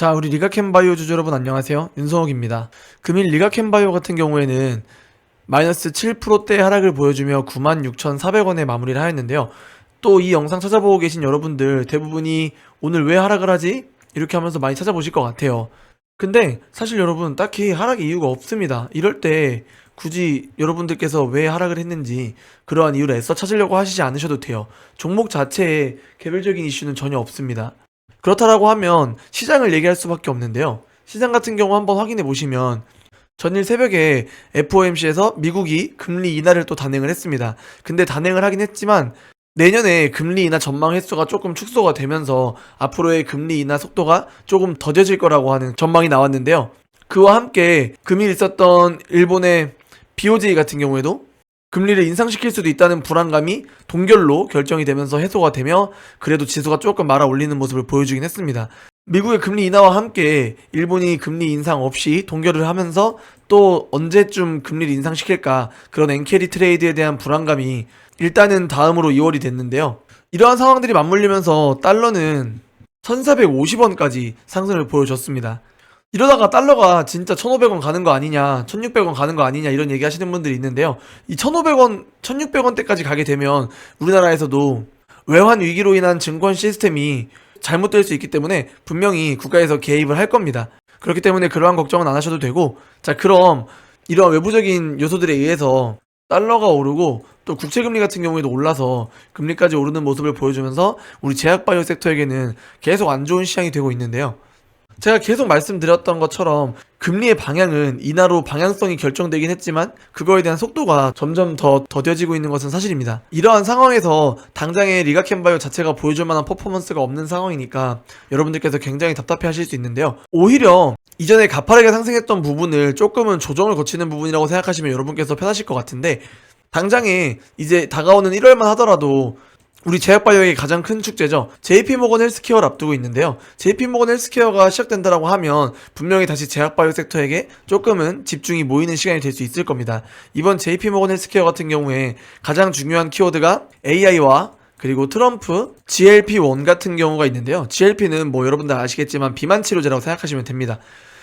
자, 우리 리가캔바이오 주주 여러분 안녕하세요. 윤성욱입니다. 금일 리가캔바이오 같은 경우에는 마이너스 7%대 하락을 보여주며 96,400원에 마무리를 하였는데요. 또 이 영상 찾아보고 계신 여러분들 대부분이 오늘 왜 하락을 하지? 이렇게 하면서 많이 찾아보실 것 같아요. 근데 사실 여러분 딱히 하락 이유가 없습니다. 이럴 때 굳이 여러분들께서 왜 하락을 했는지 그러한 이유를 애써 찾으려고 하시지 않으셔도 돼요. 종목 자체에 개별적인 이슈는 전혀 없습니다. 그렇다라고 하면 시장을 얘기할 수밖에 없는데요. 시장 같은 경우 한번 확인해 보시면 전일 새벽에 FOMC에서 미국이 금리 인하를 또 단행을 했습니다. 근데 단행을 하긴 했지만 내년에 금리 인하 전망 횟수가 조금 축소가 되면서 앞으로의 금리 인하 속도가 조금 더뎌질 거라고 하는 전망이 나왔는데요. 그와 함께 금일 있었던 일본의 BOJ 같은 경우에도 금리를 인상시킬 수도 있다는 불안감이 동결로 결정이 되면서 해소가 되며 그래도 지수가 조금 말아 올리는 모습을 보여주긴 했습니다. 미국의 금리 인하와 함께 일본이 금리 인상 없이 동결을 하면서 또 언제쯤 금리를 인상시킬까 그런 엔캐리 트레이드에 대한 불안감이 일단은 다음으로 2월이 됐는데요. 이러한 상황들이 맞물리면서 달러는 1450원까지 상승을 보여줬습니다. 이러다가 달러가 진짜 1,500원 가는 거 아니냐, 1,600원 가는 거 아니냐 이런 얘기 하시는 분들이 있는데요. 이 1,500원, 1,600원대까지 가게 되면 우리나라에서도 외환 위기로 인한 증권 시스템이 잘못될 수 있기 때문에 분명히 국가에서 개입을 할 겁니다. 그렇기 때문에 그러한 걱정은 안 하셔도 되고, 자, 그럼 이러한 외부적인 요소들에 의해서 달러가 오르고 또 국채 금리 같은 경우에도 올라서 금리까지 오르는 모습을 보여주면서 우리 제약바이오 섹터에게는 계속 안 좋은 시장이 되고 있는데요. 제가 계속 말씀드렸던 것처럼 금리의 방향은 인하로 방향성이 결정되긴 했지만 그거에 대한 속도가 점점 더 더뎌지고 있는 것은 사실입니다. 이러한 상황에서 당장의 리가캔바이오 자체가 보여줄 만한 퍼포먼스가 없는 상황이니까 여러분들께서 굉장히 답답해 하실 수 있는데요. 오히려 이전에 가파르게 상승했던 부분을 조금은 조정을 거치는 부분이라고 생각하시면 여러분께서 편하실 것 같은데 당장에 이제 다가오는 1월만 하더라도 우리 제약바이오의 가장 큰 축제죠. JP모건 헬스케어를 앞두고 있는데요. JP모건 헬스케어가 시작된다라고 하면 분명히 다시 제약바이오 섹터에게 조금은 집중이 모이는 시간이 될 수 있을 겁니다. 이번 JP모건 헬스케어 같은 경우에 가장 중요한 키워드가 AI와 그리고 트럼프 GLP-1 같은 경우가 있는데요. GLP는 뭐 여러분들 아시겠지만 비만 치료제라고 생각하시면 됩니다.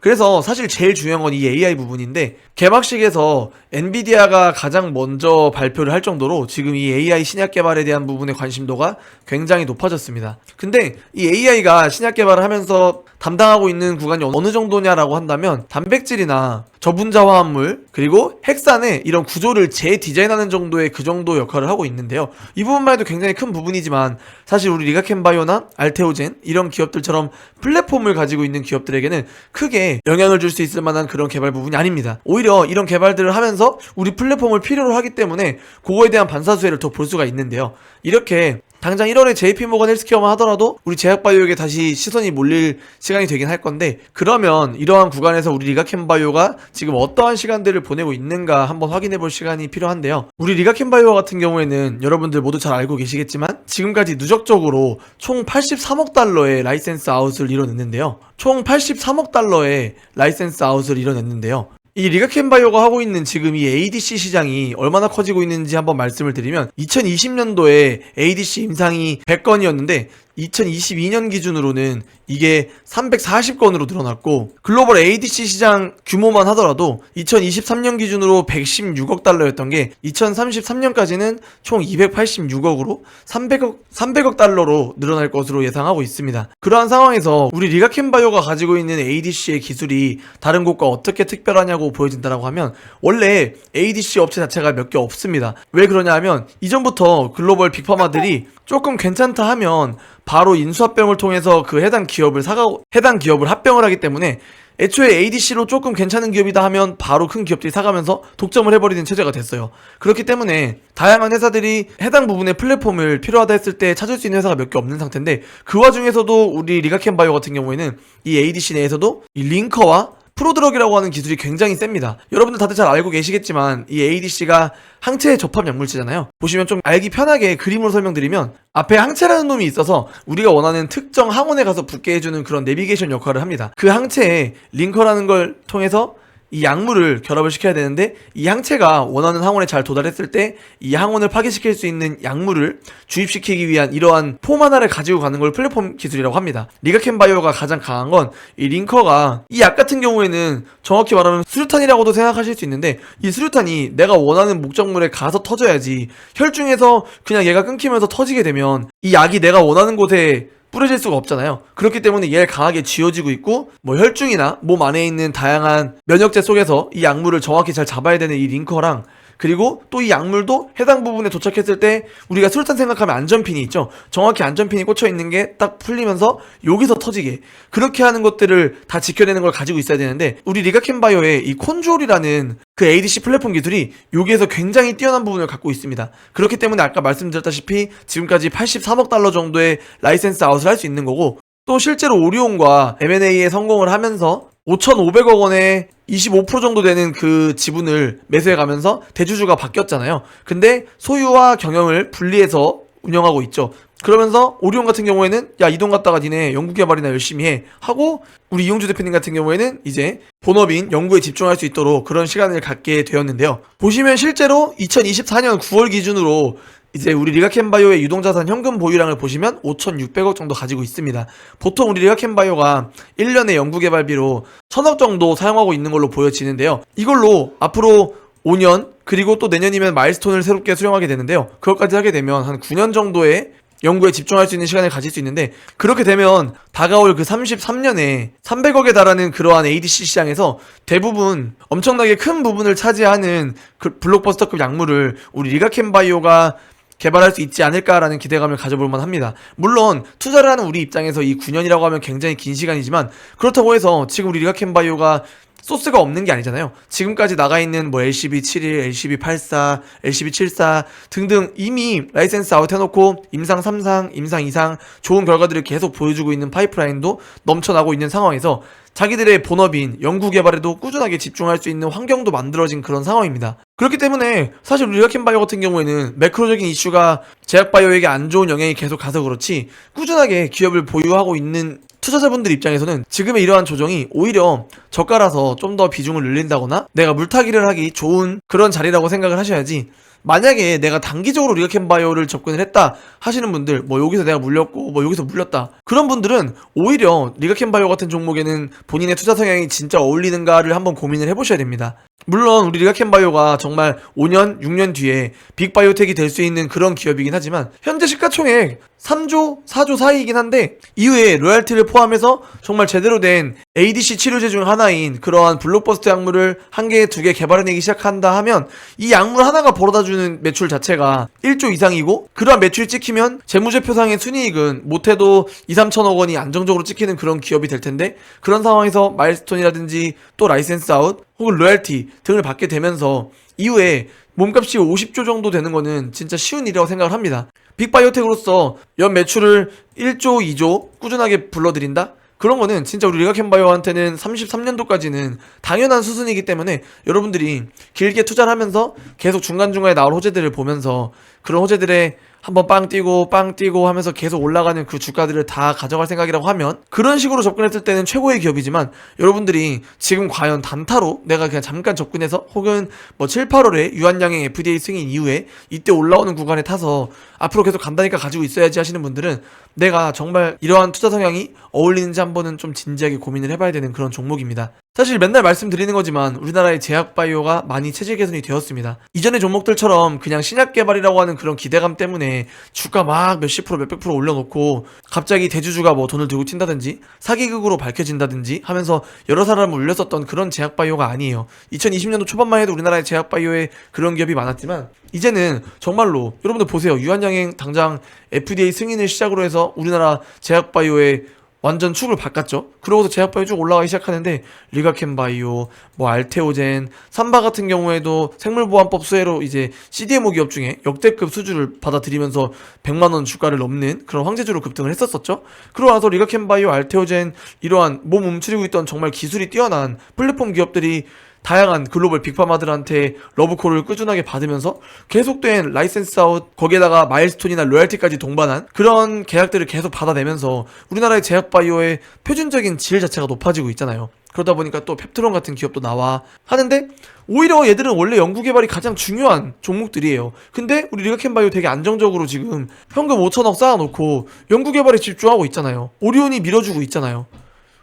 그래서 사실 제일 중요한 건 이 AI 부분인데 개막식에서 엔비디아가 가장 먼저 발표를 할 정도로 지금 이 AI 신약 개발에 대한 부분의 관심도가 굉장히 높아졌습니다. 근데 이 AI가 신약 개발을 하면서 담당하고 있는 구간이 어느 정도냐라고 한다면 단백질이나 저분자 화 합물 그리고 핵산의 이런 구조를 재디자인하는 정도의 그 정도 역할을 하고 있는데요. 이 부분만 해도 굉장히 큰 부분이지만 사실 우리 리가캔바이오나 알테오젠 이런 기업들처럼 플랫폼을 가지고 있는 기업들에게는 크게 영향을 줄 수 있을 만한 그런 개발 부분이 아닙니다. 오히려 이런 개발들을 하면서 우리 플랫폼을 필요로 하기 때문에 그거에 대한 반사수혜를 더 볼 수가 있는데요. 이렇게 당장 1월에 JP모건 헬스케어만 하더라도 우리 제약바이오에게 다시 시선이 몰릴 시간이 되긴 할 건데 그러면 이러한 구간에서 우리 리가캔바이오가 지금 어떠한 시간들을 보내고 있는가 한번 확인해 볼 시간이 필요한데요. 우리 리가캔바이오 같은 경우에는 여러분들 모두 잘 알고 계시겠지만 지금까지 누적적으로 총 83억 달러의 라이센스 아웃을 이뤄냈는데요. 총 83억 달러의 라이센스 아웃을 이뤄냈는데요. 이 리가캔바이오가 하고 있는 지금 이 ADC 시장이 얼마나 커지고 있는지 한번 말씀을 드리면 2020년도에 ADC 임상이 100건이었는데 2022년 기준으로는 이게 340건으로 늘어났고 글로벌 ADC 시장 규모만 하더라도 2023년 기준으로 116억 달러였던 게 2033년까지는 총 286억으로 300억 300억 달러로 늘어날 것으로 예상하고 있습니다. 그러한 상황에서 우리 리가캔바이오가 가지고 있는 ADC의 기술이 다른 곳과 어떻게 특별하냐고 보여진다라고 하면 원래 ADC 업체 자체가 몇 개 없습니다. 왜 그러냐 하면 이전부터 글로벌 빅파마들이 조금 괜찮다 하면 바로 인수합병을 통해서 그 해당 기업을 사가 해당 기업을 합병을 하기 때문에 애초에 ADC로 조금 괜찮은 기업이다 하면 바로 큰 기업들이 사가면서 독점을 해버리는 체제가 됐어요. 그렇기 때문에 다양한 회사들이 해당 부분의 플랫폼을 필요하다 했을 때 찾을 수 있는 회사가 몇 개 없는 상태인데 그 와중에서도 우리 리가캔바이오 같은 경우에는 이 ADC 내에서도 이 링커와 프로드럭이라고 하는 기술이 굉장히 셉니다. 여러분들 다들 잘 알고 계시겠지만 이 ADC가 항체의 접합 약물체잖아요. 보시면 좀 알기 편하게 그림으로 설명드리면 앞에 항체라는 놈이 있어서 우리가 원하는 특정 항원에 가서 붙게 해주는 그런 내비게이션 역할을 합니다. 그 항체에 링커라는 걸 통해서 이 약물을 결합을 시켜야 되는데 이 항체가 원하는 항원에 잘 도달했을 때 이 항원을 파괴시킬 수 있는 약물을 주입시키기 위한 이러한 폼 하나를 가지고 가는 걸 플랫폼 기술이라고 합니다. 리가켄 바이오가 가장 강한 건 이 링커가 이 약 같은 경우에는 정확히 말하면 수류탄이라고도 생각하실 수 있는데 이 수류탄이 내가 원하는 목적물에 가서 터져야지 혈중에서 그냥 얘가 끊기면서 터지게 되면 이 약이 내가 원하는 곳에 뿌려질 수가 없잖아요. 그렇기 때문에 얘를 강하게 쥐어지고 있고 뭐 혈중이나 몸 안에 있는 다양한 면역제 속에서 이 약물을 정확히 잘 잡아야 되는 이 링커랑 그리고 또 이 약물도 해당 부분에 도착했을 때 우리가 수류탄 생각하면 안전핀이 있죠. 정확히 안전핀이 꽂혀 있는 게 딱 풀리면서 여기서 터지게 그렇게 하는 것들을 다 지켜내는 걸 가지고 있어야 되는데 우리 리가켄바이오의 이 콘주올이라는 그 ADC 플랫폼 기술이 여기에서 굉장히 뛰어난 부분을 갖고 있습니다. 그렇기 때문에 아까 말씀드렸다시피 지금까지 83억 달러 정도의 라이센스 아웃을 할 수 있는 거고 또 실제로 오리온과 M&A에 성공을 하면서 5,500억 원의 25% 정도 되는 그 지분을 매수해 가면서 대주주가 바뀌었잖아요. 근데 소유와 경영을 분리해서 운영하고 있죠. 그러면서 오리온 같은 경우에는 야 이동 갔다가 니네 연구 개발이나 열심히 해 하고 우리 이용주 대표님 같은 경우에는 이제 본업인 연구에 집중할 수 있도록 그런 시간을 갖게 되었는데요. 보시면 실제로 2024년 9월 기준으로 이제 우리 리가켄바이오의 유동자산 현금 보유량을 보시면 5,600억 정도 가지고 있습니다. 보통 우리 리가켄바이오가 1년에 연구개발비로 1,000억 정도 사용하고 있는 걸로 보여지는데요. 이걸로 앞으로 5년 그리고 또 내년이면 마일스톤을 새롭게 수령하게 되는데요. 그것까지 하게 되면 한 9년 정도의 연구에 집중할 수 있는 시간을 가질 수 있는데 그렇게 되면 다가올 그 33년에 300억에 달하는 그러한 ADC 시장에서 대부분 엄청나게 큰 부분을 차지하는 그 블록버스터급 약물을 우리 리가켄바이오가 개발할 수 있지 않을까라는 기대감을 가져볼 만합니다. 물론 투자를 하는 우리 입장에서 이 9년이라고 하면 굉장히 긴 시간이지만 그렇다고 해서 지금 우리 리가켄바이오가 소스가 없는 게 아니잖아요. 지금까지 나가 있는 뭐 LCB71, LCB84, LCB74 등등 이미 라이센스 아웃 해놓고 임상 3상, 임상 2상 좋은 결과들을 계속 보여주고 있는 파이프라인도 넘쳐나고 있는 상황에서 자기들의 본업인 연구 개발에도 꾸준하게 집중할 수 있는 환경도 만들어진 그런 상황입니다. 그렇기 때문에 사실 리아켄바이오 같은 경우에는 매크로적인 이슈가 제약바이오에게 안 좋은 영향이 계속 가서 그렇지 꾸준하게 기업을 보유하고 있는 투자자분들 입장에서는 지금의 이러한 조정이 오히려 저가라서 좀 더 비중을 늘린다거나 내가 물타기를 하기 좋은 그런 자리라고 생각을 하셔야지 만약에 내가 단기적으로 리가켄바이오를 접근을 했다 하시는 분들 뭐 여기서 내가 물렸고 뭐 여기서 물렸다. 그런 분들은 오히려 리가켄바이오 같은 종목에는 본인의 투자 성향이 진짜 어울리는가를 한번 고민을 해보셔야 됩니다. 물론 우리 리가켄바이오가 정말 5년, 6년 뒤에 빅바이오텍이 될 수 있는 그런 기업이긴 하지만 현재 시가총액 3조, 4조 사이이긴 한데 이후에 로얄티를 포함해서 정말 제대로 된 ADC 치료제 중 하나인 그러한 블록버스터 약물을 한 개, 두 개 개발해내기 시작한다 하면 이 약물 하나가 벌어다 주는 매출 자체가 1조 이상이고 그러한 매출이 찍히면 재무제표상의 순이익은 못해도 2, 3천억 원이 안정적으로 찍히는 그런 기업이 될 텐데 그런 상황에서 마일스톤이라든지 또 라이센스 아웃 혹은 로얄티 등을 받게 되면서 이후에 몸값이 50조 정도 되는 거는 진짜 쉬운 일이라고 생각을 합니다. 빅바이오텍으로서 연 매출을 1조, 2조 꾸준하게 불러들인다? 그런 거는 진짜 우리 리가켄바이오한테는 33년도까지는 당연한 수순이기 때문에 여러분들이 길게 투자를 하면서 계속 중간중간에 나올 호재들을 보면서 그런 호재들의 한번 빵 뛰고 빵 뛰고 하면서 계속 올라가는 그 주가들을 다 가져갈 생각이라고 하면 그런 식으로 접근했을 때는 최고의 기업이지만 여러분들이 지금 과연 단타로 내가 그냥 잠깐 접근해서 혹은 뭐 7, 8월에 유한양행 FDA 승인 이후에 이때 올라오는 구간에 타서 앞으로 계속 간다니까 가지고 있어야지 하시는 분들은 내가 정말 이러한 투자 성향이 어울리는지 한번은 좀 진지하게 고민을 해봐야 되는 그런 종목입니다. 사실 맨날 말씀드리는 거지만 우리나라의 제약 바이오가 많이 체질 개선이 되었습니다. 이전의 종목들처럼 그냥 신약 개발이라고 하는 그런 기대감 때문에 주가 막 몇십 프로 몇백 프로 올려놓고 갑자기 대주주가 뭐 돈을 들고 튄다든지 사기극으로 밝혀진다든지 하면서 여러 사람을 울렸었던 그런 제약 바이오가 아니에요. 2020년도 초반만 해도 우리나라의 제약 바이오에 그런 기업이 많았지만 이제는 정말로 여러분들 보세요. 유한양행 당장 FDA 승인을 시작으로 해서 우리나라 제약 바이오에 완전 축을 바꿨죠. 그러고서 제약바이오 쭉 올라가기 시작하는데 리가켄바이오, 뭐 알테오젠, 삼바 같은 경우에도 생물보안법 수혜로 이제 CDMO 기업 중에 역대급 수주를 받아들이면서 100만 원 주가를 넘는 그런 황제주로 급등을 했었었죠. 그러고 나서 리가켄바이오, 알테오젠 이러한 몸 움츠리고 있던 정말 기술이 뛰어난 플랫폼 기업들이 다양한 글로벌 빅파마들한테 러브콜을 꾸준하게 받으면서 계속된 라이센스 아웃 거기에다가 마일스톤이나 로얄티까지 동반한 그런 계약들을 계속 받아내면서 우리나라의 제약 바이오의 표준적인 질 자체가 높아지고 있잖아요. 그러다 보니까 또 펩트론 같은 기업도 나와 하는데 오히려 얘들은 원래 연구 개발이 가장 중요한 종목들이에요. 근데 우리 리가캔바이오 되게 안정적으로 지금 현금 5천억 쌓아놓고 연구 개발에 집중하고 있잖아요. 오리온이 밀어주고 있잖아요.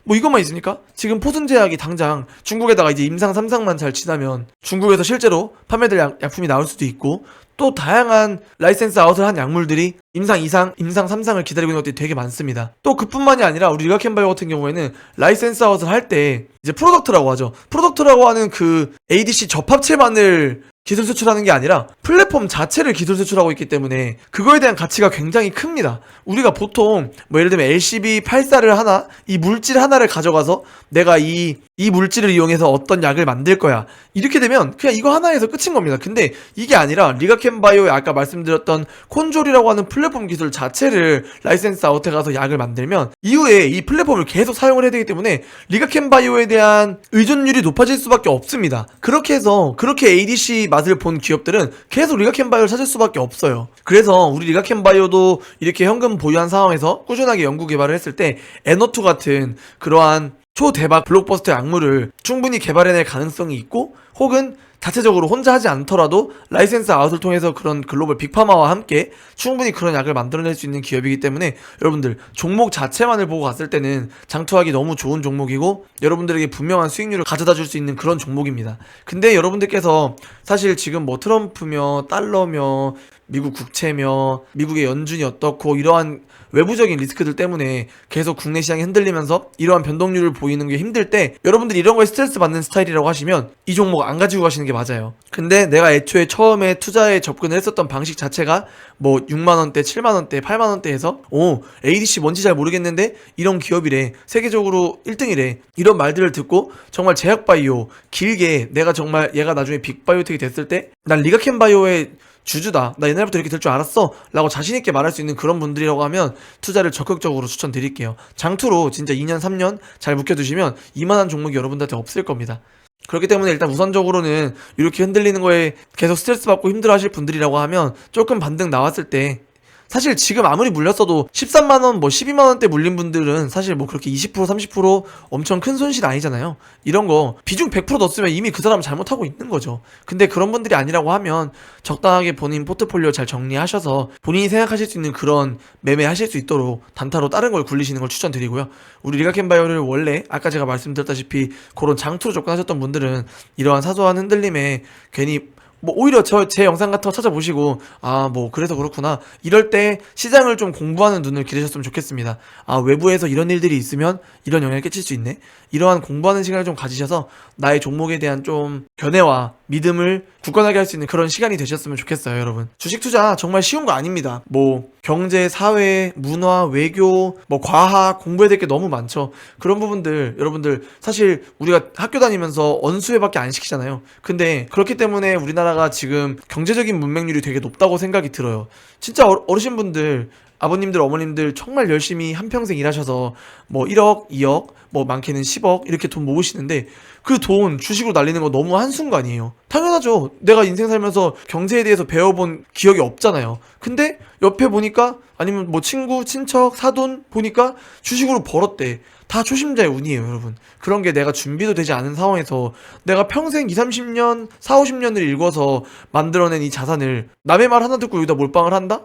뭐 이것만 있습니까? 지금 포순제약이 당장 중국에다가 이제 임상 3상만 잘 지나면 중국에서 실제로 판매될 약, 약품이 나올 수도 있고 또 다양한 라이센스 아웃을 한 약물들이 임상 2상, 임상 3상을 기다리고 있는 것들이 되게 많습니다. 또 그뿐만이 아니라 우리 리가캔바이오 같은 경우에는 라이센스 아웃을 할 때 이제 프로덕트라고 하죠. 프로덕트라고 하는 그 ADC 접합체만을 기술 수출하는 게 아니라 플랫폼 자체를 기술 수출하고 있기 때문에 그거에 대한 가치가 굉장히 큽니다. 우리가 보통 뭐 예를 들면 LCB84를 하나 이 물질 하나를 가져가서 내가 이 이 물질을 이용해서 어떤 약을 만들 거야. 이렇게 되면 그냥 이거 하나에서 끝인 겁니다. 근데 이게 아니라 리가캔 바이오의 아까 말씀드렸던 콘졸이라고 하는 플랫폼 기술 자체를 라이센스 아웃에 가서 약을 만들면 이후에 이 플랫폼을 계속 사용을 해야 되기 때문에 리가캔 바이오에 대한 의존율이 높아질 수밖에 없습니다. 그렇게 해서 그렇게 ADC 맛을 본 기업들은 계속 리가캔 바이오를 찾을 수밖에 없어요. 그래서 우리 리가캔 바이오도 이렇게 현금 보유한 상황에서 꾸준하게 연구 개발을 했을 때 에너투 같은 그러한 초대박 블록버스터 약물을 충분히 개발해낼 가능성이 있고 혹은 자체적으로 혼자 하지 않더라도 라이센스 아웃을 통해서 그런 글로벌 빅파마와 함께 충분히 그런 약을 만들어낼 수 있는 기업이기 때문에 여러분들 종목 자체만을 보고 갔을 때는 장투하기 너무 좋은 종목이고 여러분들에게 분명한 수익률을 가져다 줄 수 있는 그런 종목입니다. 근데 여러분들께서 사실 지금 뭐 트럼프며 달러며 미국 국채며 미국의 연준이 어떻고 이러한 외부적인 리스크들 때문에 계속 국내 시장이 흔들리면서 이러한 변동률을 보이는 게 힘들 때 여러분들이 이런 거에 스트레스 받는 스타일이라고 하시면 이 종목 안 가지고 가시는 게 맞아요. 근데 내가 애초에 처음에 투자에 접근을 했었던 방식 자체가 뭐 6만 원대, 7만 원대, 8만 원대 해서 오 ADC 뭔지 잘 모르겠는데 이런 기업이래 세계적으로 1등이래 이런 말들을 듣고 정말 제약바이오 길게 내가 정말 얘가 나중에 빅바이오텍이 됐을 때 난 리가캔바이오의 주주다. 나 옛날부터 이렇게 될 줄 알았어. 라고 자신있게 말할 수 있는 그런 분들이라고 하면 투자를 적극적으로 추천드릴게요. 장투로 진짜 2년, 3년 잘 묵혀두시면 이만한 종목이 여러분들한테 없을 겁니다. 그렇기 때문에 일단 우선적으로는 이렇게 흔들리는 거에 계속 스트레스 받고 힘들어 하실 분들이라고 하면 조금 반등 나왔을 때 사실 지금 아무리 물렸어도 13만원 뭐 12만원대 물린 분들은 사실 뭐 그렇게 20% 30% 엄청 큰 손실 아니잖아요. 이런 거 비중 100% 넣었으면 이미 그 사람 잘못하고 있는 거죠. 근데 그런 분들이 아니라고 하면 적당하게 본인 포트폴리오 잘 정리하셔서 본인이 생각하실 수 있는 그런 매매 하실 수 있도록 단타로 다른 걸 굴리시는 걸 추천드리고요. 우리 리가캔바이오를 원래 아까 제가 말씀드렸다시피 그런 장투로 접근하셨던 분들은 이러한 사소한 흔들림에 괜히 뭐 오히려 저 제 영상 같은 거 찾아보시고 아 뭐 그래서 그렇구나. 이럴 때 시장을 좀 공부하는 눈을 기르셨으면 좋겠습니다. 아 외부에서 이런 일들이 있으면 이런 영향을 끼칠 수 있네. 이러한 공부하는 시간을 좀 가지셔서 나의 종목에 대한 좀 견해와 믿음을 굳건하게 할 수 있는 그런 시간이 되셨으면 좋겠어요 여러분. 주식 투자 정말 쉬운 거 아닙니다. 뭐 경제 사회 문화 외교 뭐 과학 공부해야 될 게 너무 많죠. 그런 부분들 여러분들 사실 우리가 학교 다니면서 언수회밖에 안 시키잖아요. 근데 그렇기 때문에 우리나라 가 지금 경제적인 문맹률이 되게 높다고 생각이 들어요. 진짜 어- 어르신분들 아버님들 어머님들 정말 열심히 한평생 일하셔서 뭐 1억 2억 뭐 많게는 10억 이렇게 돈 모으시는데 그 돈 주식으로 날리는 거 너무 한순간이에요. 당연하죠. 내가 인생 살면서 경제에 대해서 배워본 기억이 없잖아요. 근데 옆에 보니까 아니면 뭐 친구 친척 사돈 보니까 주식으로 벌었대 다 초심자의 운이에요 여러분 그런 게 내가 준비도 되지 않은 상황에서 내가 평생 2, 30년 4, 50년을 읽어서 만들어낸 이 자산을 남의 말 하나 듣고 여기다 몰빵을 한다?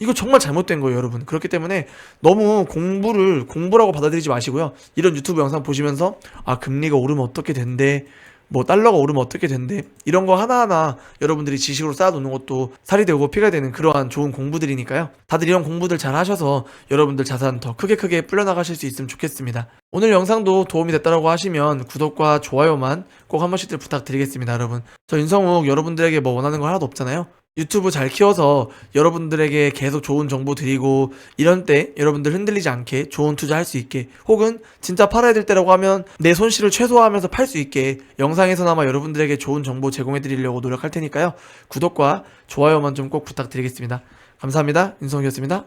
이거 정말 잘못된 거예요, 여러분. 그렇기 때문에 너무 공부를 공부라고 받아들이지 마시고요. 이런 유튜브 영상 보시면서 아 금리가 오르면 어떻게 된대, 뭐 달러가 오르면 어떻게 된대 이런 거 하나하나 여러분들이 지식으로 쌓아놓는 것도 살이 되고 피가 되는 그러한 좋은 공부들이니까요. 다들 이런 공부들 잘 하셔서 여러분들 자산 더 크게 크게 불려나가실 수 있으면 좋겠습니다. 오늘 영상도 도움이 됐다고 하시면 구독과 좋아요만 꼭 한 번씩들 부탁드리겠습니다, 여러분. 저 윤성욱 여러분들에게 뭐 원하는 거 하나도 없잖아요. 유튜브 잘 키워서 여러분들에게 계속 좋은 정보 드리고 이런 때 여러분들 흔들리지 않게 좋은 투자 할 수 있게 혹은 진짜 팔아야 될 때라고 하면 내 손실을 최소화하면서 팔 수 있게 영상에서나마 여러분들에게 좋은 정보 제공해 드리려고 노력할 테니까요. 구독과 좋아요만 좀 꼭 부탁드리겠습니다. 감사합니다. 윤성욱이었습니다.